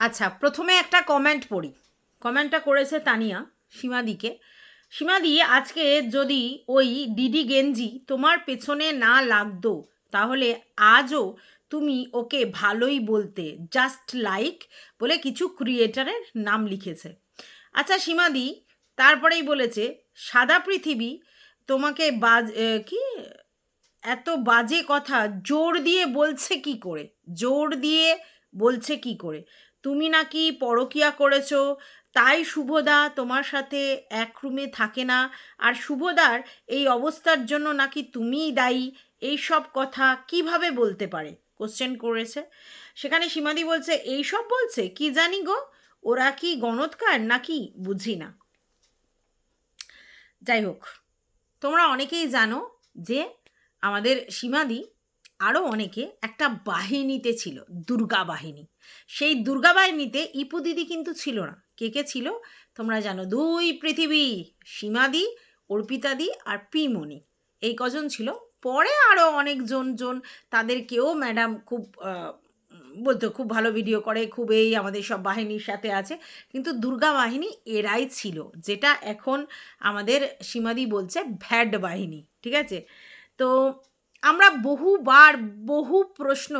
আচ্ছা প্রথমে একটা কমেন্ট পড়ি। কমেন্টটা করেছে তানিয়া, সীমাদিকে। সীমাদি, আজকে যদি ওই ডিডি গেঞ্জি তোমার পেছনে না লাগতো, তাহলে আজও তুমি ওকে ভালোই বলতে জাস্ট লাইক বলে কিছু ক্রিয়েটারের নাম লিখেছে। আচ্ছা সীমাদি, তারপরেই বলেছে, সাদা পৃথিবী তোমাকে বাজ কি? এত বাজে কথা, জোর দিয়ে বলছে কি করে? জোর দিয়ে বলছে কি করে? তুমি নাকি পরকিয়া করেছ? তাই শুভদা তোমার সাথে এক রুমে থাকে না। আর শুভদার এই অবস্থার জন্য নাকি তুমিই দায়ী? এই সব কথা কীভাবে বলতে পারে? কোশ্চেন করেছে। সেখানে সীমাদি বলছে, এই সব বলছে? কি জানি গো? ওরা কি গণৎকার নাকি? বুঝি না। যাই হোক, তোমরা অনেকেই জানো যে আমাদের সীমাদি আরও অনেকে একটা বাহিনীতে ছিল, দুর্গা বাহিনী। সেই দুর্গা বাহিনীতে ইপু দিদি কিন্তু ছিল না। কে কে ছিল? তোমরা জানো, দুই পৃথিবী সীমাদি অর্পিতাদি আর পিমণি এই কজন ছিল। পরে আরও অনেকজন জন, তাদেরকেও ম্যাডাম খুব বলতো, খুব ভালো ভিডিও করে, খুব এই আমাদের সব বাহিনীর সাথে আছে। কিন্তু দুর্গা বাহিনী এরাই ছিল, যেটা এখন আমাদের সীমাদি বলছে ভ্যাড বাহিনী, ঠিক আছে? তো আমরা বহুবার বহু প্রশ্ন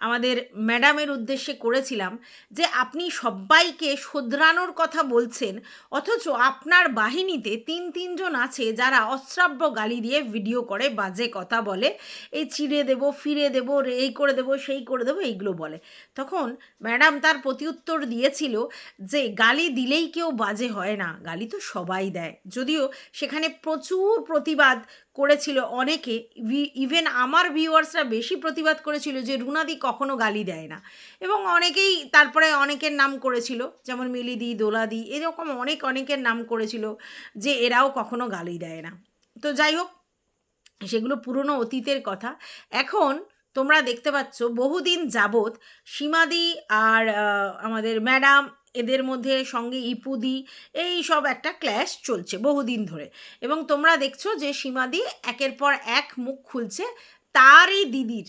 আমাদের ম্যাডামের উদ্দেশ্যে করেছিলাম যে আপনি সবাইকে শোধরানোর কথা বলছেন, অথচ আপনার বাহিনীতে তিন তিনজন আছে যারা অশ্রাব্য গালি দিয়ে ভিডিও করে, বাজে কথা বলে, এই চিড়ে দেব, ফিরে দেব এই করে দেব, সেই করে দেবো, এইগুলো বলে। তখন ম্যাডাম তার প্রতিউত্তর দিয়েছিল যে গালি দিলেই কেউ বাজে হয় না, গালি তো সবাই দেয়। যদিও সেখানে প্রচুর প্রতিবাদ করেছিল অনেকে ইভেন আমার ভিউয়ার্সরা বেশি প্রতিবাদ করেছিল যে রুনাদি কখনো গালি দেয় না। এবং অনেকেই তারপরে অনেকের নাম করেছিল, যেমন মিলিদি, দোলাদি, এরকম অনেক অনেকের নাম করেছিল যে এরাও কখনো গালি দেয় না। তো যাই হোক, সেগুলো পুরনো অতীতের কথা। এখন তোমরা দেখতে পাচ্ছ বহুদিন যাবৎ সীমাদি আর আমাদের ম্যাডাম এদের মধ্যে সঙ্গে ইপুদি, এই সব একটা ক্ল্যাশ চলছে বহুদিন ধরে। এবং তোমরা দেখছ যে সীমাদি একের পর এক মুখ খুলছে তারই দিদির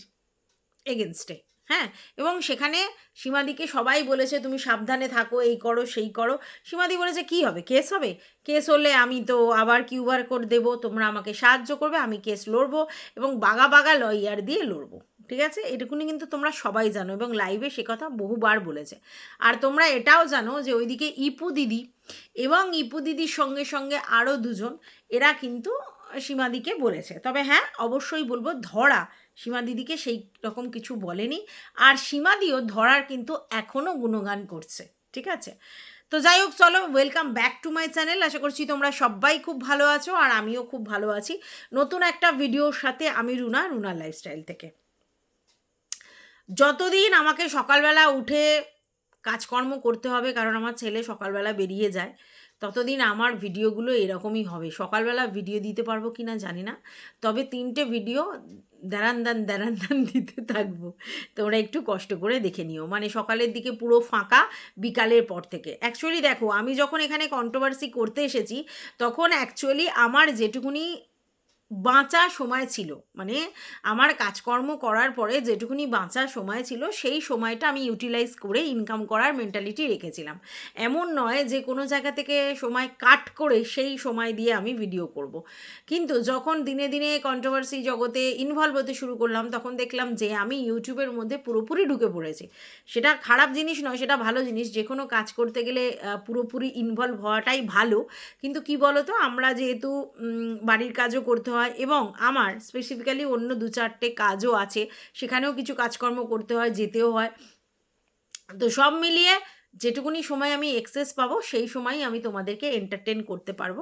এগেনস্টে হ্যাঁ? এবং সেখানে সীমাদিকে সবাই বলেছে, তুমি সাবধানে থাকো, এই করো, সেই করো। সীমাদি বলেছে, কি হবে? কেস হবে? কেস হলে আমি তো আবার কিউআর কোড দেবো, তোমরা আমাকে সাহায্য করবে, আমি কেস লড়বো এবং বাগা বাগা লয়ার দিয়ে লড়বো। ঠিক আছে? এটুকুনি কিন্তু তোমরা সবাই জানো এবং লাইভে সে কথা বহুবার বলেছে। আর তোমরা এটাও জানো যে ওইদিকে ইপু দিদি এবং ইপু দিদির সঙ্গে সঙ্গে আরও দুজন, এরা কিন্তু সীমাদিকে বলেছে। তবে হ্যাঁ অবশ্যই বলব ধরা সীমা দিদিকে সেই রকম কিছু বলেনি। আর সীমাদিও ধরার কিন্তু এখনও গুণগান করছে, ঠিক আছে? তো যাই হোক, চলো welcome back to my channel আশা করছি তোমরা সবাই খুব ভালো আছো আর আমিও খুব ভালো আছি। নতুন একটা ভিডিওর সাথে আমি রুনা রুনা লাইফস্টাইল থেকে। যতদিন আমাকে সকালবেলা উঠে কাজকর্ম করতে হবে, কারণ আমার ছেলে সকালবেলা বেরিয়ে যায়, ততদিন আমার ভিডিওগুলো এরকমই হবে। সকালবেলা ভিডিও দিতে পারব কি না জানি না, তবে তিনটে ভিডিও দাঁড়ান দান দান দিতে থাকব। তোমরা একটু কষ্ট করে দেখে নিও। মানে সকালের দিকে পুরো ফাঁকা বিকালের পর থেকে। অ্যাকচুয়ালি দেখো, আমি যখন এখানে কন্ট্রোভার্সি করতে এসেছি, তখন অ্যাকচুয়ালি আমার যেটুকুনি বাঁচা সময় ছিল। মানে আমার কাজকর্ম করার পরে যেটুকুনি বাঁচা সময় ছিল, সেই সময়টা আমি ইউটিলাইজ করে ইনকাম করার মেন্টালিটি রেখেছিলাম। এমন নয় যে কোনো জায়গা থেকে সময় কাট করে সেই সময় দিয়ে আমি ভিডিও করব। কিন্তু যখন দিনে দিনে কন্ট্রোভার্সি জগতে ইনভলভ হতে শুরু করলাম, তখন দেখলাম যে আমি ইউটিউবের মধ্যে পুরোপুরি ঢুকে পড়েছি। সেটা খারাপ জিনিস নয়, সেটা ভালো জিনিস। যে কোনো কাজ করতে গেলে পুরোপুরি ইনভলভ হওয়াটাই ভালো। কিন্তু কি বলতো, আমরা যেহেতু বাড়ির কাজও করতে হয় এবং আমার স্পেসিফিক্যালি অন্য দু চারটে কাজও আছে, সেখানেও কিছু কাজকর্ম করতে হয়, যেতেও হয়। তো সব মিলিয়ে যেটুকুনি সময় আমি এক্সেস পাবো, সেই সময়ই আমি তোমাদেরকে এন্টারটেন করতে পারব।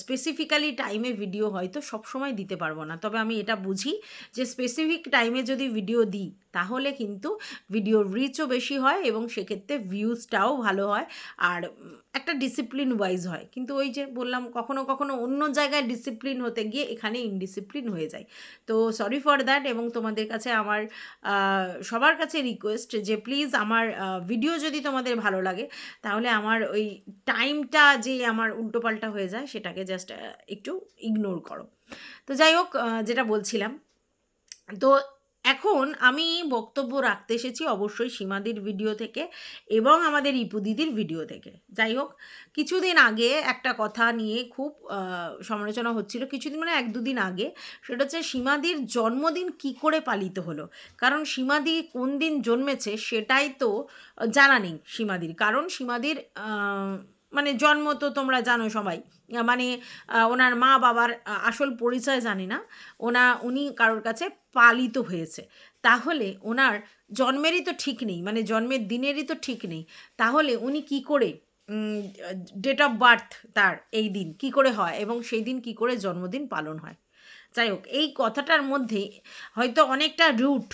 স্পেসিফিক্যালি টাইমে ভিডিও হয়তো সব সময় দিতে পারব না, তবে আমি এটা বুঝি যে স্পেসিফিক টাইমে যদি ভিডিও দিই তাহলে কিন্তু ভিডিওর রিচও বেশি হয় এবং সেক্ষেত্রে ভিউজটাও ভালো হয়। আর একটা ডিসিপ্লিন ওয়াইজ হয়। কিন্তু ওই যে বললাম, কখনো কখনো অন্য জায়গায় ডিসিপ্লিন হতে গিয়ে এখানে ইনডিসিপ্লিন হয়ে যায়। তো সরি ফর দ্যাট এবং তোমাদের কাছে আমার সবার কাছে রিকোয়েস্ট যে প্লিজ আমার ভিডিও যদি তোমাদের ভালো লাগে, তাহলে আমার ওই টাইমটা যে আমার উল্টোপাল্টা হয়ে যায়, সেটাকে জাস্ট একটু ইগনোর করো। তো যাই হোক যেটা বলছিলাম, তো এখন আমি বক্তব্য রাখতে এসেছি অবশ্যই সীমাদির ভিডিও থেকে এবং আমাদের ইপু দিদির ভিডিও থেকে। যাই হোক, কিছুদিন আগে একটা কথা নিয়ে খুব সমালোচনা হচ্ছিল। কিছুদিন মানে এক দুদিন আগে। সেটা হচ্ছে সীমাদির জন্মদিন কি করে পালিত হলো? কারণ সীমাদি কোন দিন জন্মেছে সেটাই তো জানা নেই সীমাদির। কারণ সীমাদির মানে জন্ম তো তোমরা জানো সবাই। মানে ওনার মা বাবার আসল পরিচয় জানি না। ওনা, উনি কারোর কাছে পালিত হয়েছে। তাহলে ওনার জন্মেরই তো ঠিক নেই মানে জন্মের দিনেরই তো ঠিক নেই। তাহলে উনি কি করে ডেট অফ বার্থ তার এই দিন কি করে হয় এবং সেই দিন কি করে জন্মদিন পালন হয়? যাই হোক, এই কথাটার মধ্যে হয়তো অনেকটা রুট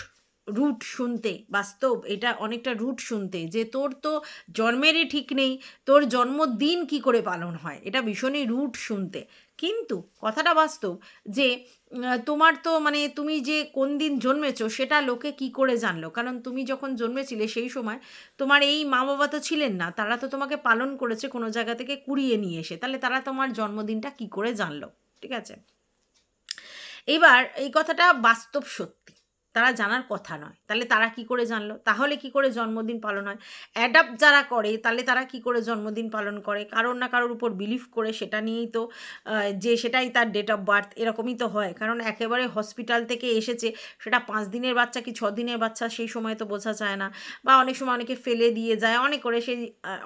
রুট শুনতে, বাস্তব, এটা অনেকটা রুট শুনতে, যে তোর তো জন্মেরই ঠিক নেই, তোর জন্মদিন কি করে পালন হয়, এটা ভীষণই রুট শুনতে। কিন্তু কথাটা বাস্তব, যে তোমার তো মানে তুমি যে কোন দিন জন্মেছো সেটা লোকে কি করে জানলো? কারণ তুমি যখন জন্মেছিলে সেই সময় তোমার এই মা বাবা তো ছিলেন না, তারা তো তোমাকে পালন করেছে কোনো জায়গা থেকে কুড়িয়ে নিয়ে এসে, তাহলে তারা তোমার জন্মদিনটা কি করে জানলো? ঠিক আছে? এবার এই কথাটা বাস্তব সত্যি। তারা জানার কথা নয়। তাহলে তারা কি করে জানলো? তাহলে কি করে জন্মদিন পালন হয়? অ্যাডাপ্ট যারা করে, তাহলে তারা কি করে জন্মদিন পালন করে? কারোর না কারোর উপর বিলিভ করে, সেটা নিয়েই তো যে সেটাই তার ডেট অফ বার্থ এরকমই তো হয়। কারণ একেবারে হসপিটাল থেকে এসেছে, সেটা পাঁচ দিনের বাচ্চা কি ছ দিনের বাচ্চা, সেই সময় তো বোঝা যায় না। বা অনেক সময় অনেকে ফেলে দিয়ে যায়, অনেক করে সেই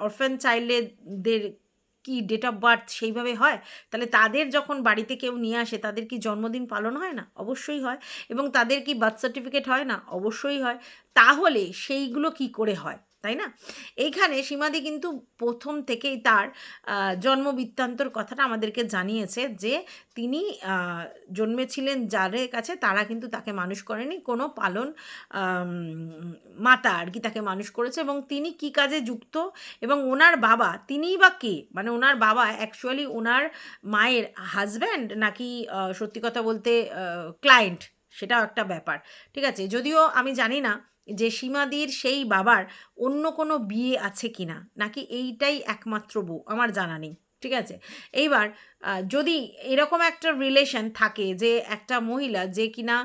অরফেন চাইল্ডদের কি ডেট অফ বার্থ সেইভাবে হয়? তাহলে তাদের যখন বাড়িতে কেউ নিয়ে আসে, তাদের কি জন্মদিন পালন হয় না? অবশ্যই হয়। এবং তাদের কি বার্থ সার্টিফিকেট হয় না? অবশ্যই হয়। তাহলে সেইগুলো কি করে হয়? তাই না? এইখানে সীমাদি কিন্তু প্রথম থেকেই তার জন্ম বৃত্তান্তর কথাটা আমাদেরকে জানিয়েছে যে তিনি জন্মেছিলেন যাদের কাছে তারা কিন্তু তাকে মানুষ করেনি। কোনো পালন মাতা আর কি তাকে মানুষ করেছে এবং তিনি কি কাজে যুক্ত এবং ওনার বাবা, তিনিই বা কে? মানে ওনার বাবা অ্যাকচুয়ালি ওনার মায়ের হাজব্যান্ড নাকি সত্যি কথা বলতে ক্লায়েন্ট সেটাও একটা ব্যাপার। ঠিক আছে? যদিও আমি জানি না যে সীমাদির সেই বাবার অন্য কোনো বিয়ে আছে কি না নাকি এইটাই একমাত্র বউ? আমার জানা নেই। ঠিক আছে? এইবার যদি এরকম একটা রিলেশন থাকে যে একটা মহিলা যে কিনা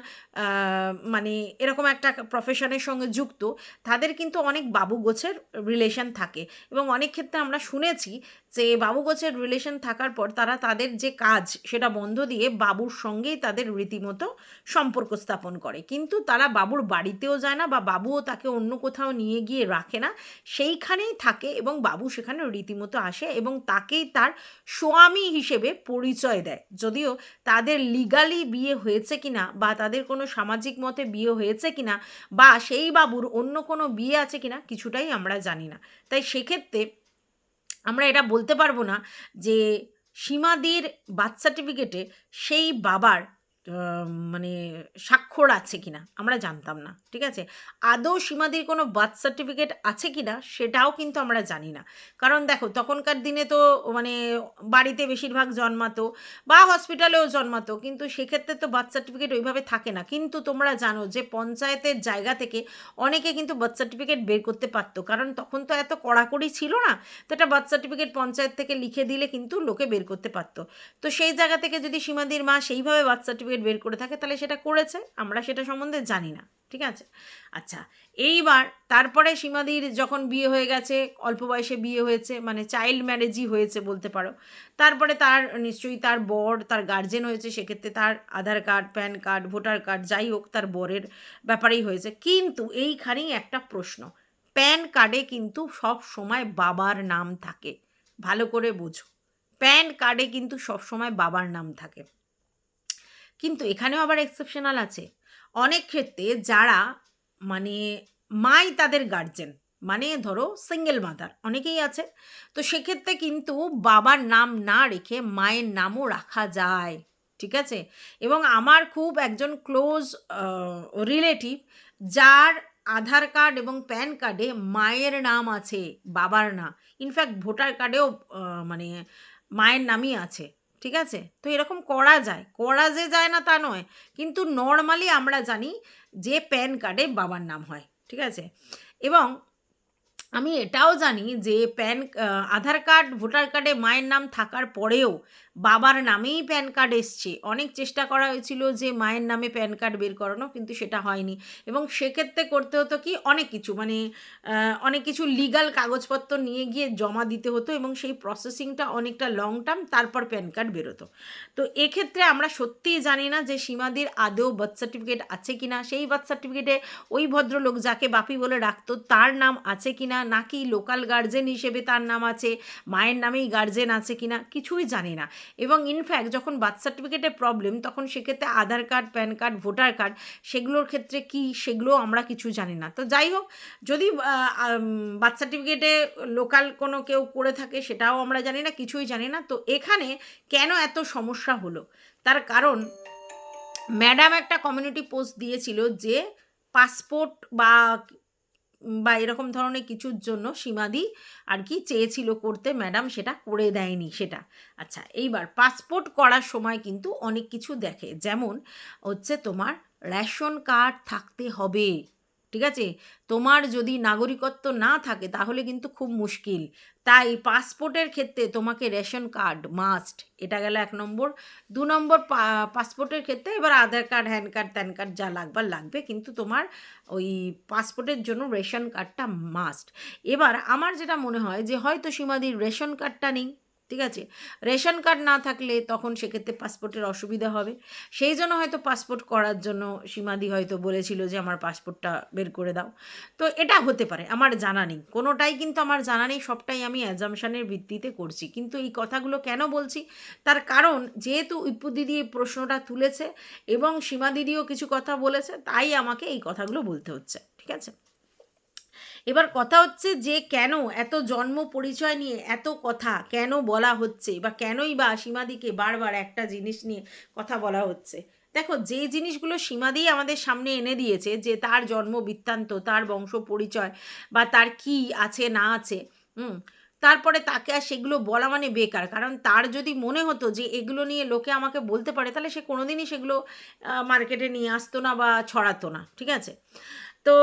মানে এরকম একটা প্রফেশনের সঙ্গে যুক্ত, তাদের কিন্তু অনেক বাবু গোছের রিলেশন থাকে। এবং অনেক ক্ষেত্রে আমরা শুনেছি যে বাবু গোছের রিলেশন থাকার পর তারা তাদের যে কাজ সেটা বন্ধ দিয়ে বাবুর সঙ্গেই তাদের রীতিমতো সম্পর্ক স্থাপন করে। কিন্তু তারা বাবুর বাড়িতেও যায় না বা বাবুও তাকে অন্য কোথাও নিয়ে গিয়ে রাখে না। সেইখানেই থাকে এবং বাবু সেখানে রীতিমতো আসে এবং তাকেই তার স্বামী হিসেবে পরিচয় দেয়। যদিও তাদের লিগালি বিয়ে হয়েছে কিনা বা তাদের কোনো সামাজিক মতে বিয়ে হয়েছে কিনা বা সেই বাবুর অন্য কোনো বিয়ে আছে কিনা কিছুটাই আমরা জানি না। তাই সেক্ষেত্রে আমরা এটা বলতে পারব না যে সীমাদির বার্থ সার্টিফিকেটে সেই বাবার মানে স্বাক্ষর আছে কিনা? আমরা জানতাম না, ঠিক আছে? আদৌ সীমাদির কোনো বার্থ সার্টিফিকেট আছে কিনা সেটাও কিন্তু আমরা জানি না। কারণ দেখো, তখনকার দিনে তো মানে বাড়িতে বেশিরভাগ জন্মাতো বা হসপিটালেও জন্মাতো, কিন্তু সেক্ষেত্রে তো বার্থ সার্টিফিকেট ওইভাবে থাকে না। কিন্তু তোমরা জানো যে পঞ্চায়েতের জায়গা থেকে অনেকে কিন্তু বার্থ সার্টিফিকেট বের করতে পারতো। কারণ তখন তো এত কড়াকড়ি ছিল না, তো একটা বার্থ সার্টিফিকেট পঞ্চায়েত থেকে লিখে দিলে কিন্তু লোকে বের করতে পারতো। তো সেই জায়গা থেকে যদি সীমাদির মা সেইভাবে বার্থ সার্টিফিকেট বের করে থাকে, তাহলে সেটা করেছে, আমরা সেটা সম্বন্ধে জানি না, ঠিক আছে? আচ্ছা এইবার তারপরে সীমাদির যখন বিয়ে হয়ে গেছে, অল্প বয়সে বিয়ে হয়েছে মানে চাইল্ড ম্যারেজই হয়েছে বলতে পারো, তারপরে তার, নিশ্চয়ই তার বর, তার গার্জেন হয়েছে, সেক্ষেত্রে তার Aadhaar card PAN card voter card যাই হোক, তার বরের ব্যাপারেই হয়েছে। কিন্তু এইখানেই একটা প্রশ্ন প্যান কার্ডে কিন্তু সব সময় বাবার নাম থাকে, ভালো করে বোঝো প্যান কার্ডে কিন্তু সবসময় বাবার নাম থাকে। কিন্তু এখানেও আবার এক্সেপশনাল আছে। অনেক ক্ষেত্রে যারা মানে মাই তাদের গার্জেন মানে ধরো সিঙ্গেল মাদার অনেকেই আছে। তো সেক্ষেত্রে কিন্তু বাবার নাম না রেখে মায়ের নামও রাখা যায়, ঠিক আছে? এবং আমার খুব একজন ক্লোজ রিলেটিভ যার আধার কার্ড এবং প্যান কার্ডে মায়ের নাম আছে, বাবার না। ইনফ্যাক্ট ভোটার কার্ডেও মানে মায়ের নামই আছে। ঠিক আছে? তো এরকম করা যায়। করা যে যায় না তা নয়। কিন্তু নর্মালি আমরা জানি যে প্যান কার্ডে বাবার নাম হয়। ঠিক আছে? এবং আমি এটাও জানি যে প্যান আধার কার্ড ভোটার কার্ডে মায়ের নাম থাকার পরেও বাবার নামেই প্যান কার্ড এসছে। অনেক চেষ্টা করা হয়েছিল যে মায়ের নামে প্যান কার্ড বের করানো, কিন্তু সেটা হয়নি। এবং সেক্ষেত্রে করতে হতো কি, অনেক কিছু মানে অনেক কিছু লিগাল কাগজপত্র নিয়ে গিয়ে জমা দিতে হতো এবং সেই প্রসেসিংটা অনেকটা লং টার্ম তারপর প্যান কার্ড বেরোতো। তো এক্ষেত্রে আমরা সত্যিই জানি না যে সীমাদির আদৌ বার্থ সার্টিফিকেট আছে কি না সেই বার্থ সার্টিফিকেটে ওই ভদ্রলোক যাকে বাপি বলে রাখতো, তার নাম আছে কি না নাকি লোকাল গার্জেন হিসেবে তার নাম আছে, মায়ের নামেই গার্জেন আছে কি না কিছুই জানি না। এবং ইনফ্যাক্ট যখন বার্থ সার্টিফিকেটে প্রবলেম তখন সেক্ষেত্রে Aadhaar card PAN card voter card সেগুলোর ক্ষেত্রে কি সেগুলো আমরা কিছু জানি না। তো যাই হোক, যদি বার্থ সার্টিফিকেটে লোকাল কোনো কেউ করে থাকে সেটাও আমরা জানি না, কিছুই জানি না। তো এখানে কেন এত সমস্যা হলো? তার কারণ ম্যাডাম একটা কমিউনিটি পোস্ট দিয়েছিল যে পাসপোর্ট বা বা এরকম ধরনের কিছুর জন্য সীমাদি আর কি চেয়েছিল করতে, ম্যাডাম সেটা করে দেয়নি সেটা। আচ্ছা এইবার পাসপোর্ট করার সময় কিন্তু অনেক কিছু দেখে। যেমন হচ্ছে তোমার রেশন কার্ড থাকতে হবে। ঠিক আছে? তোমার যদি নাগরিকত্ব না থাকে, তাহলে কিন্তু খুব মুশকিল। তাই পাসপোর্টের ক্ষেত্রে তোমাকে রেশন কার্ড মাস্ট এটা গেল এক নম্বর। দু নম্বর পাসপোর্টের ক্ষেত্রে এবার Aadhaar card hand card PAN card যা লাগবার লাগবে, কিন্তু তোমার ওই পাসপোর্টের জন্য রেশন কার্ডটা মাস্ট এবার আমার যেটা মনে হয় যে হয়তো সীমাদির রেশন কার্ডটা নেই। ঠিক আছে? রেশন কার্ড না থাকলে তখন সেক্ষেত্রে পাসপোর্টের অসুবিধা হবে। সেই জন্য হয়তো পাসপোর্ট করার জন্য সীমাদি হয়তো বলেছিল যে, আমার পাসপোর্টটা বের করে দাও। তো এটা হতে পারে, আমার জানা নেই। কোনোটাই কিন্তু আমার জানা নেই, সবটাই আমি অ্যাজামশানের ভিত্তিতে করছি। কিন্তু এই কথাগুলো কেন বলছি? তার কারণ, যেহেতু ইপ্পু দিদি এই প্রশ্নটা তুলেছে এবং সীমা দিদিও কিছু কথা বলেছে, তাই আমাকে এই কথাগুলো বলতে হচ্ছে, ঠিক আছে? এবার কথা হচ্ছে যে কেন এত জন্ম পরিচয় নিয়ে, এত কথা কেন বলা হচ্ছে বা কেনই বা সীমাদিকে বারবার একটা জিনিস নিয়ে কথা বলা হচ্ছে? দেখো, যে জিনিসগুলো সীমাদি আমাদের সামনে এনে দিয়েছে যে তার জন্ম বৃত্তান্ত, তার বংশ পরিচয় বা তার কি আছে না আছে, হুম, তারপরে তাকে আর সেগুলো বলা মানে বেকার। কারণ তার যদি মনে হতো যে এগুলো নিয়ে লোকে আমাকে বলতে পারে, তাহলে সে কোনোদিনই সেগুলো মার্কেটে নিয়ে আসতো না বা ছড়াতো না, ঠিক আছে? তো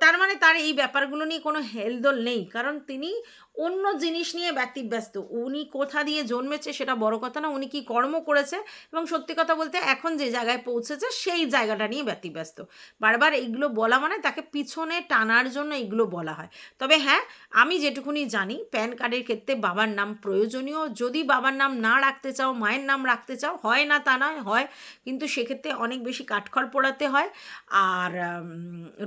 তার মানে তার এই ব্যাপারগুলো নিয়ে কোনো হেলদোল নেই। কারণ তিনি অন্য জিনিস নিয়ে ব্যতিব্যস্ত উনি কোথা দিয়ে জন্মেছে সেটা বড় কথা না, উনি কি কর্ম করেছে এবং সত্যি কথা বলতে এখন যে জায়গায় পৌঁছেছে সেই জায়গাটা নিয়ে ব্যতিব্যস্ত বারবার এইগুলো বলা মানে তাকে পিছনে টানার জন্য এইগুলো বলা হয়। তবে হ্যাঁ আমি যেটুকুনি জানি, প্যান কার্ডের ক্ষেত্রে বাবার নাম প্রয়োজনীয়। যদি বাবার নাম না রাখতে চাও, মায়ের নাম রাখতে চাও, হয় না তা নয়, হয়। কিন্তু সেক্ষেত্রে অনেক বেশি কাঠখড় পোড়াতে হয়। আর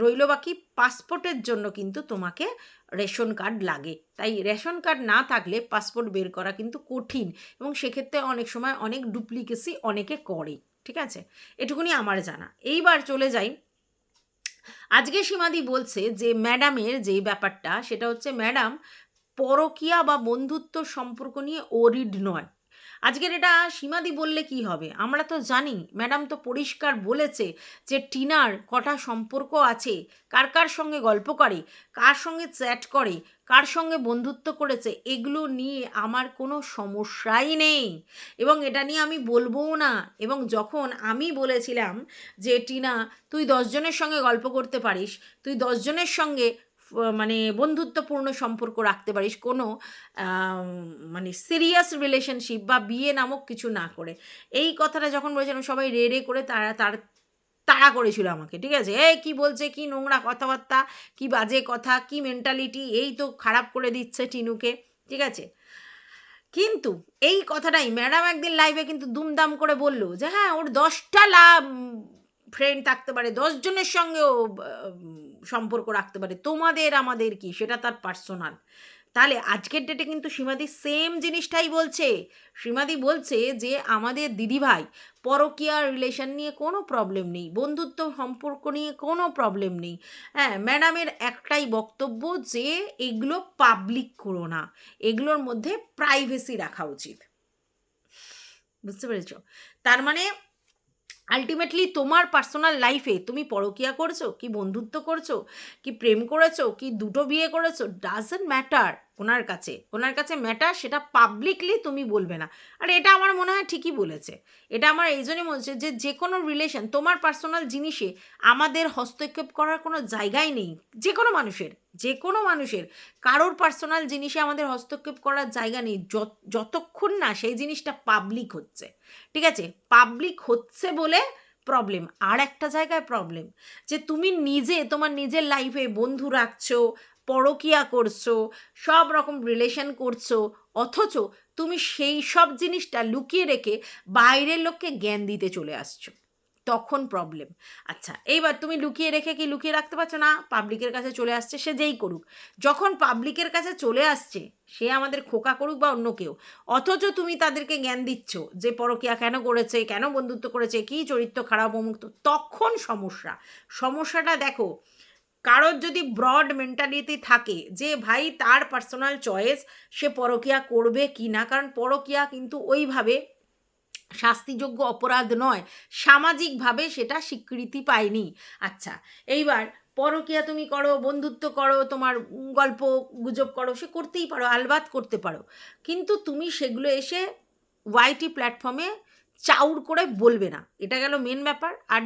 রইল বাকি পাসপোর্টের জন্য কিন্তু তোমাকে রেশন কার্ড লাগে। তাই রেশন কার্ড না থাকলে পাসপোর্ট বের করা কিন্তু কঠিন এবং সেক্ষেত্রে অনেক সময় অনেক ডুপ্লিকেসি অনেকে করে, ঠিক আছে? এটুকুনি আমার জানা। এইবার চলে যাই। আজকে সীমাদি বলছে যে ম্যাডামের যেই ব্যাপারটা, সেটা হচ্ছে ম্যাডাম পরকিয়া বা বন্ধুত্ব সম্পর্ক নিয়ে ওরিড নয়। আজকের এটা সীমাদি বললে কি হবে? আমরা তো জানি, ম্যাডাম তো পরিষ্কার বলেছে যে টিনার কটা সম্পর্ক আছে, কার কার সঙ্গে গল্প করে, কার সঙ্গে চ্যাট করে, কার সঙ্গে বন্ধুত্ব করেছে, এগুলো নিয়ে আমার কোনো সমস্যাই নেই। এবং এটা নিয়ে আমি বলবোও না। এবং যখন আমি বলেছিলাম যে, টিনা, তুই দশজনের সঙ্গে গল্প করতে পারিস, তুই দশজনের সঙ্গে মানে বন্ধুত্বপূর্ণ সম্পর্ক রাখতে পারিস কোনো মানে সিরিয়াস রিলেশনশিপ বা বিয়ে নামক কিছু না করে। এই কথাটা যখন বলেছিলাম, সবাই রে রে করে তারা, তার, তাড়া করেছিল আমাকে, ঠিক আছে? এই কি বলছে, কি নোংরা কথাবার্তা, কি বাজে কথা, কি মেন্টালিটি এই তো খারাপ করে দিচ্ছে টিনুকে, ঠিক আছে? কিন্তু এই কথাটাই ম্যাডাম একদিন লাইভে কিন্তু দুমদাম করে বলল যে হ্যাঁ ওর দশটা লাভ ফ্রেন্ড থাকতে পারে, দশজনের সঙ্গেও সম্পর্ক রাখতে পারে, তোমাদের, আমাদের কি? সেটা তার পার্সোনাল তাহলে আজকের ডেটে কিন্তু সীমাদি সেম জিনিসটাই বলছে। সীমাদি বলছে যে, আমাদের দিদিভাই পরকীয়া রিলেশন নিয়ে কোনো প্রবলেম নেই, বন্ধুত্ব সম্পর্ক নিয়ে কোনো প্রবলেম নেই। হ্যাঁ ম্যাডামের একটাই বক্তব্য যে, এগুলো পাবলিক করো না। এগুলোর মধ্যে প্রাইভেসি রাখা উচিত। বুঝতে পেরেছ? তার মানে আলটিমেটলি তোমার পার্সোনাল লাইফে তুমি পরকিয়া করছ, কি বন্ধুত্ব করছ, কি প্রেম করেছ, কি দুটো বিয়ে করেছ ডাজেন্ট ম্যাটার ওনার কাছে ওনার কাছে ম্যাটার সেটা পাবলিকলি তুমি বলবে না। আর এটা আমার মনে হয় ঠিকই বলেছে। এটা আমার এই জন্যই মনে হচ্ছে যে যে কোনো রিলেশন তোমার পার্সোনাল জিনিসে আমাদের হস্তক্ষেপ করার কোনো জায়গাই নেই। যে কোনো মানুষের যে কোনো মানুষের কারোর পার্সোনাল জিনিসে আমাদের হস্তক্ষেপ করার জায়গা নেই, যত- যতক্ষণ না সেই জিনিসটা পাবলিক হচ্ছে। ঠিক আছে? পাবলিক হচ্ছে বলে প্রবলেম আর একটা জায়গায় প্রবলেম যে তুমি নিজে, তোমার নিজের লাইফে বন্ধু রাখছো পরকিয়া করছ, সব রকম রিলেশন করছ, অথচ তুমি সেই সব জিনিসটা লুকিয়ে রেখে বাইরের লোককে জ্ঞান দিতে চলে আসছো। তখন প্রবলেম আচ্ছা এইবার তুমি লুকিয়ে রেখে কি লুকিয়ে রাখতে পারছ না? পাবলিকের কাছে চলে আসছে, সে যেই করুক। যখন পাবলিকের কাছে চলে আসছে, সে আমাদের খোকা করুক বা অন্য কেউ, অথচ তুমি তাদেরকে জ্ঞান দিচ্ছ যে পরকিয়া কেন করেছে, কেন বন্ধুত্ব করেছে, কী চরিত্র খারাপ অমুক্ত তখন সমস্যা। সমস্যাটা দেখো কারোর যদি ব্রড মেন্টালিটি থাকে যে ভাই তার পার্সোনাল চয়েস সে পরকিয়া করবে কি না, কারণ পরকিয়া কিন্তু ওইভাবে শাস্তিযোগ্য অপরাধ নয়, সামাজিকভাবে সেটা স্বীকৃতি পায়নি। আচ্ছা এইবার পরকিয়া তুমি করো, বন্ধুত্ব করো, তোমার গল্প গুজব করো, সে করতেই পারো, আলবাত করতে পারো। কিন্তু তুমি সেগুলো এসে ওয়াইটি প্ল্যাটফর্মে চাউর করে বলবে না। এটা গেল মেন ব্যাপার। আর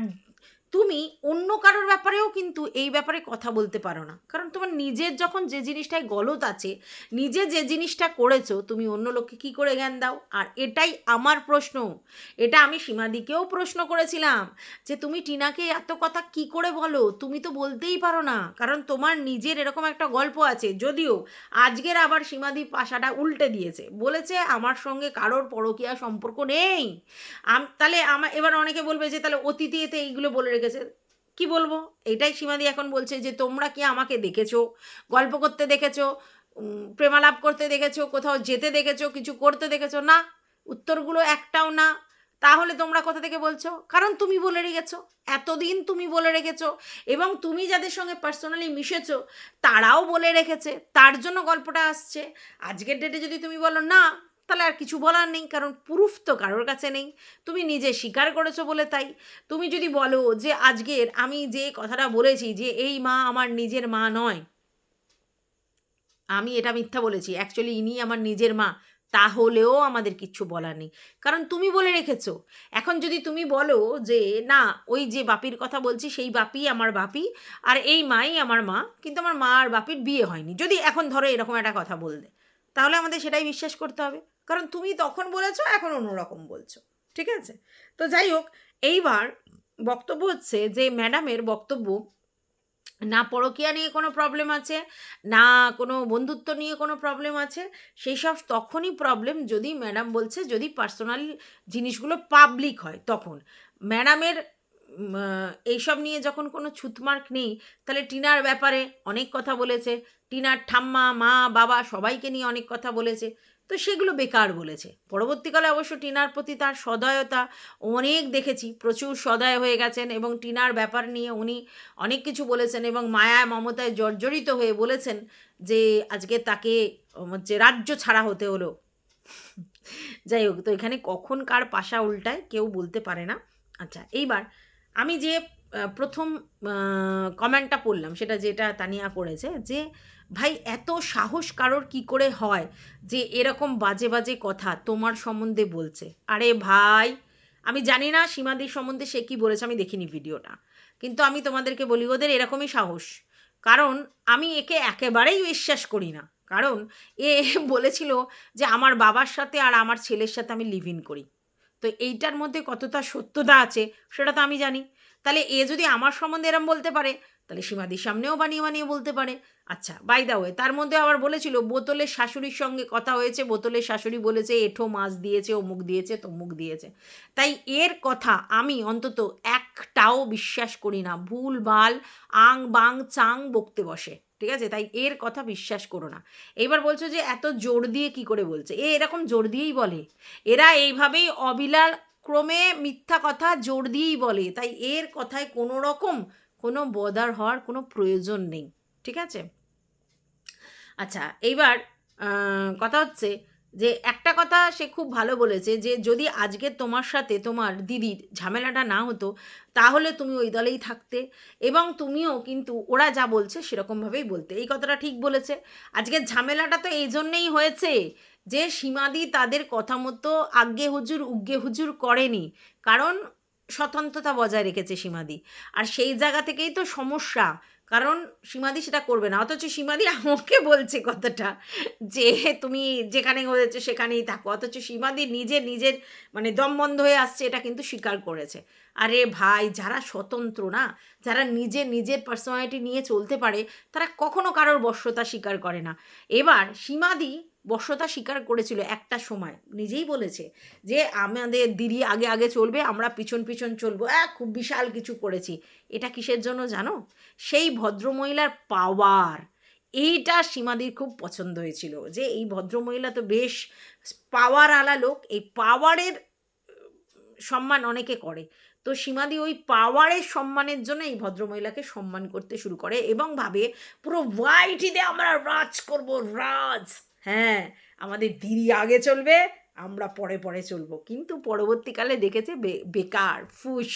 তুমি অন্য কারোর ব্যাপারেও কিন্তু এই ব্যাপারে কথা বলতে পারো না। কারণ তোমার নিজের যখন যে জিনিসটায় গলত আছে, নিজে যে জিনিসটা করেছ, তুমি অন্য লোককে কী করে জ্ঞান দাও? আর এটাই আমার প্রশ্ন। এটা আমি সীমাদিকেও প্রশ্ন করেছিলাম যে, তুমি টিনাকে এত কথা কি করে বলো? তুমি তো বলতেই পারো না। কারণ তোমার নিজের এরকম একটা গল্প আছে। যদিও আজকের আবার সীমাদি পাশাটা উল্টে দিয়েছে। বলেছে, আমার সঙ্গে কারোর পরকীয়া সম্পর্ক নেই। তাহলে আমার এবার অনেকে বলবে যে, তাহলে অতীতে এইগুলো বলে রেখেছে কি বলব? এটাই সীমাদি এখন বলছে যে, তোমরা কি আমাকে দেখেছ? গল্প করতে দেখেছ? প্রেমালাপ করতে দেখেছ? কোথাও যেতে দেখেছ? কিছু করতে দেখেছ? না, উত্তরগুলো একটাও না। তাহলে তোমরা কোথা থেকে বলছো? কারণ তুমি বলে রেখেছো। এতদিন তুমি বলে রেখেছো। এবং তুমি যাদের সঙ্গে পার্সোনালি মিশেছো, তারাও বলে রেখেছে। তার জন্য গল্পটা আসছে। আজকের ডেটে যদি তুমি বলো না তাহলে আর কিছু বলার নেই, কারণ প্রুফ তো কারোর কাছে নেই। তুমি নিজে স্বীকার করেছ বলে তাই। তুমি যদি বলো যে আজকের আমি যে কথাটা বলেছি যে এই মা আমার নিজের মা নয়, আমি এটা মিথ্যা বলেছি। অ্যাকচুয়ালি ইনি আমার নিজের মা, তাহলেও আমাদের কিচ্ছু বলার নেই। কারণ তুমি বলে রেখেছো। এখন যদি তুমি বলো যে না, ওই যে বাপির কথা বলছি, সেই বাপি আমার বাপি, আর এই মাই আমার মা, কিন্তু আমার মা আর বাপির বিয়ে হয়নি। যদি এখন ধরো এরকম একটা কথা বলতে তাহলে আমাদের সেটাই বিশ্বাস করতে হবে। কারণ তুমি তখন বলেছ, এখন অন্যরকম বলছো। ঠিক আছে? তো যাই হোক, এইবার বক্তব্য হচ্ছে যে ম্যাডামের বক্তব্য, না পরকীয়া নিয়ে কোনো প্রবলেম আছে, না কোনো বন্ধুত্ব নিয়ে কোনো প্রবলেম আছে সেই সব তখনই প্রবলেম যদি ম্যাডাম বলছে, যদি পার্সোনাল জিনিসগুলো পাবলিক হয় তখন। ম্যাডামের এইসব নিয়ে যখন কোনো ছুতমার্ক নেই, তাহলে টিনার ব্যাপারে অনেক কথা বলেছে। টিনার ঠাম্মা, মা, বাবা সবাইকে নিয়ে অনেক কথা বলেছে। তো সেগুলো বেকার বলেছে। পরবর্তীকালে অবশ্য টিনার প্রতি তার সদয়তা অনেক দেখেছি। প্রচুর সদয় হয়ে গেছেন এবং টিনার ব্যাপার নিয়ে উনি অনেক কিছু বলেছেন এবং মায়া মমতায় জর্জরিত হয়ে বলেছেন যে আজকে তাকে হচ্ছে রাজ্য ছাড়া হতে হলো। যাই হোক, তো এখানে কখন কার পাশা উল্টায় কেউ বলতে পারে না। আচ্ছা এইবার আমি যে প্রথম কমেন্টটা পড়লাম, সেটা যেটা তানিয়া করেছে যে, ভাই, এত সাহস কারোর কি করে হয় যে এরকম বাজে বাজে কথা তোমার সম্বন্ধে বলছে? আরে ভাই, আমি জানি না সীমাদির সম্বন্ধে সে কি বলেছে, আমি দেখিনি ভিডিওটা। কিন্তু আমি তোমাদেরকে বলি, ওদের এরকমই সাহস। কারণ আমি একে একেবারেই বিশ্বাস করি না। কারণ এ বলেছিল যে, আমার বাবার সাথে আর আমার ছেলের সাথে আমি লিভ ইন করি। তো এইটার মধ্যে কতটা সত্যতা আছে সেটা তো আমি জানি। তাহলে এ যদি আমার সম্বন্ধে এরম বলতে পারে, তাহলে সীমাদির সামনেও বানিয়ে বানিয়ে বলতে পারে। আচ্ছা বাই দা ওয়ে তার মধ্যে আবার বলেছিল, বোতলের শাশুড়ির সঙ্গে কথা হয়েছে, বোতলের শাশুড়ি বলেছে, এঠো মাছ দিয়েছে, অমুক দিয়েছে, তমুক দিয়েছে। তাই এর কথা আমি অন্তত একটাও বিশ্বাস করি না। ভুল ভালো আং, বাং, চাং বকতে বসে। ঠিক আছে? তাই এর কথা বিশ্বাস করো না। এবার বলছো যে এত জোর দিয়ে কি করে বলছে? এ এরকম জোর দিয়েই বলে। এরা এইভাবেই অবিলার ক্রমে মিথ্যা কথা জোর দিয়েই বলে। তাই এর কথায় কোনো রকম কোনো বদার হওয়ার কোনো প্রয়োজন নেই। ঠিক আছে? আচ্ছা এইবার কথা হচ্ছে যে একটা কথা সে খুব ভালো বলেছে যে যদি আজকে তোমার সাথে তোমার দিদির ঝামেলাটা না হতো, তাহলে তুমি ওই দলেই থাকতে এবং তুমিও কিন্তু ওরা যা বলছে সেরকমভাবেই বলতে। এই কথাটা ঠিক বলেছে। আজকের ঝামেলাটা তো এই জন্যেই হয়েছে যে সীমাদি তাদের কথা মতো আজ্ঞে হুজুর উগ্গে হুজুর করেনি। কারণ স্বতন্ত্রতা বজায় রেখেছে সীমাদি। আর সেই জায়গা থেকেই তো সমস্যা। কারণ সীমাদি সেটা করবে না। অথচ সীমাদি আমাকে বলছে কথাটা যে, তুমি যেখানে হয়েছে সেখানেই থাকো। অথচ সীমাদি নিজে নিজের মানে দম বন্ধ হয়ে আসছে, এটা কিন্তু স্বীকার করেছে। আরে ভাই, যারা স্বতন্ত্র না, যারা নিজে নিজের পার্সোনালিটি নিয়ে চলতে পারে, তারা কখনো কারোর বশ্যতা স্বীকার করে না। এবার সীমাদি বশ্যতা স্বীকার করেছিল একটা সময়। নিজেই বলেছে যে, আমাদের দিদি আগে আগে চলবে, আমরা পিছন পিছন চলবো। এক খুব বিশাল কিছু করেছি। এটা কিসের জন্য জানো? সেই ভদ্রমহিলার পাওয়ার। এইটা সীমাদির খুব পছন্দ হয়েছিল যে, এই ভদ্রমহিলা তো বেশ পাওয়ার আলা লোক। এই পাওয়ারের সম্মান অনেকে করে। তো সীমাদি ওই পাওয়ারের সম্মানের জন্য এই ভদ্রমহিলাকে সম্মান করতে শুরু করে এবং ভাবে, পুরো ওয়াইটিতে আমরা রাজ করব, রাজ। হ্যাঁ আমাদের দিদি আগে চলবে, আমরা পরে পরে চলবো। কিন্তু পরবর্তীকালে দেখেছে বেকার, ফুস।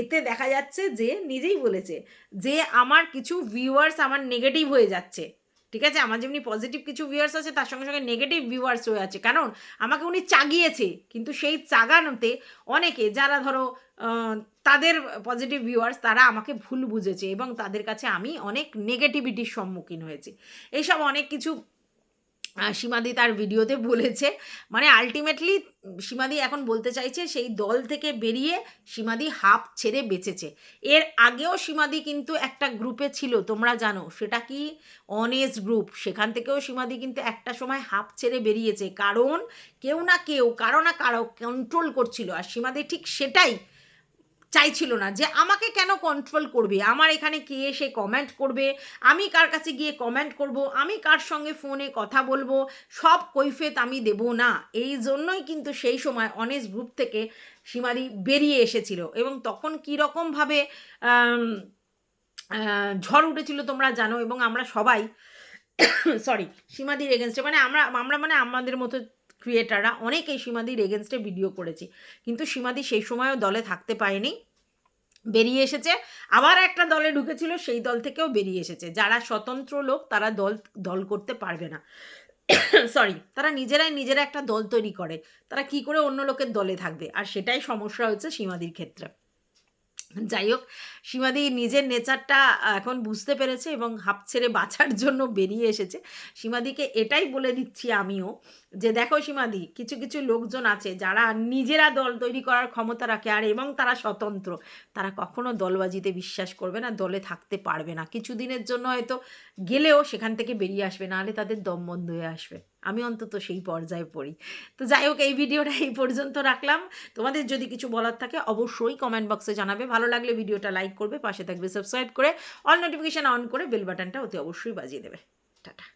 এতে দেখা যাচ্ছে যে, নিজেই বলেছে যে, আমার কিছু ভিউয়ার্স আমার নেগেটিভ হয়ে যাচ্ছে। ঠিক আছে? আমার যেমনি পজিটিভ কিছু ভিউয়ার্স আছে, তার সঙ্গে সঙ্গে নেগেটিভ ভিউয়ার্স হয়ে আছে। কারণ আমাকে উনি চাগিয়েছে। কিন্তু সেই চাগানোতে অনেকে যারা ধরো তাদের পজিটিভ ভিউয়ার্স তারা আমাকে ভুল বুঝেছে এবং তাদের কাছে আমি অনেক নেগেটিভিটির সম্মুখীন হয়েছি। এইসব অনেক কিছু সীমাদি তার ভিডিওতে বলেছে মানে আলটিমেটলি সীমাদি এখন বলতে চাইছে সেই দল থেকে বেরিয়ে সীমাদি হাফ ছেড়ে বেঁচেছে। এর আগেও সীমাদি কিন্তু একটা গ্রুপে ছিল, তোমরা জানো, সেটা কি? অনেস্ট গ্রুপ সেখান থেকেও সীমাদি কিন্তু একটা সময় হাফ ছেড়ে বেরিয়েছে। কারণ কেউ না কেউ, কারও না কারও কন্ট্রোল করছিল। আর সীমাদি ঠিক সেটাই চাইছিল না যে আমাকে কেন কন্ট্রোল করবে? আমার এখানে কে এসে কমেন্ট করবে? আমি কার কাছে গিয়ে কমেন্ট করব? আমি কার সঙ্গে ফোনে কথা বলব? সব কৈফেত আমি দেব না। এই জন্যই কিন্তু সেই সময় অনেস্ট গ্রুপ থেকে সীমাদি বেরিয়ে এসেছিল। এবং তখন কীরকমভাবে ঝড় উঠেছিল তোমরা জানো? এবং আমরা সবাই সরি সীমাদির এগেনস্টে মানে আমরা আমরা মানে আমাদের মতো ক্রিয়েটাররা অনেকেই সীমাদির এগেনস্টে ভিডিও করেছি। কিন্তু সীমাদি সেই সময়ও দলে থাকতে পারেনি। বেরিয়ে এসেছে। আবার একটা দলে ঢুকেছিল, সেই দল থেকেও বেরিয়ে এসেছে। যারা স্বতন্ত্র লোক, তারা দল দল করতে পারবে না। সরি তারা নিজেরাই নিজেরা একটা দল তৈরি করে। তারা কি করে অন্য লোকের দলে থাকবে? আর সেটাই সমস্যা হয়েছে সীমাদির ক্ষেত্রে। যাই হোক, সীমাদি নিজের নেচারটা এখন বুঝতে পেরেছে এবং হাফ ছেড়ে বাঁচার জন্য বেরিয়ে এসেছে। সীমাদিকে এটাই বলে দিচ্ছি আমিও যে, দেখো সীমাদি, কিছু কিছু লোকজন আছে যারা নিজেরা দল তৈরি করার ক্ষমতা রাখে আর এবং তারা স্বতন্ত্র। তারা কখনো দলবাজিতে বিশ্বাস করবে না, দলে থাকতে পারবে না। কিছু দিনের জন্য হয়তো গেলেও সেখান থেকে বেরিয়ে আসবে, নাহলে তাদের দম বন্ধ হয়ে আসবে। আমি অন্তত সেই পর্যায়ে পড়ি। তো যাই হোক, এই ভিডিওটা এই পর্যন্ত রাখলাম। তোমাদের যদি কিছু বলার থাকে অবশ্যই কমেন্ট বক্সে জানাবে। ভালো লাগলে ভিডিওটা লাইক করবে, পাশে থাকবে সাবস্ক্রাইব করে অল নোটিফিকেশান অন করে বেল বাটনটা অতি অবশ্যই বাজিয়ে দেবে। টাটা।